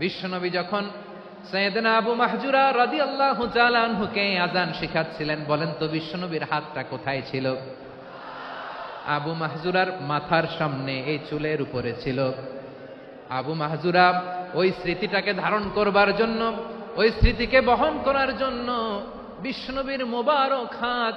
বিশ্বনবী যখন সৈয়দনা আবু মাহজুরা রাদি আল্লাহ হুকে আজান শিখাচ্ছিলেন, বলেন, তো বিশ্বনবীর হাতটা কোথায় ছিল? আবু মাহজুরার মাথার সামনে এই চুলের উপরে ছিল। আবু মাহজুরা ওই স্মৃতিটাকে ধারণ করবার জন্য, ওই স্মৃতিকে বহন করার জন্য বিষ্ণবীর মোবারক হাত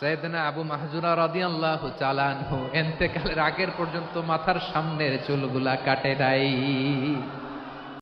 সৈয়দনা আবু মাহজুরা রাদিয়াল্লাহু চালানহু এন্তেকালের আগের পর্যন্ত মাথার সামনের চুলগুলা কাটে নাই।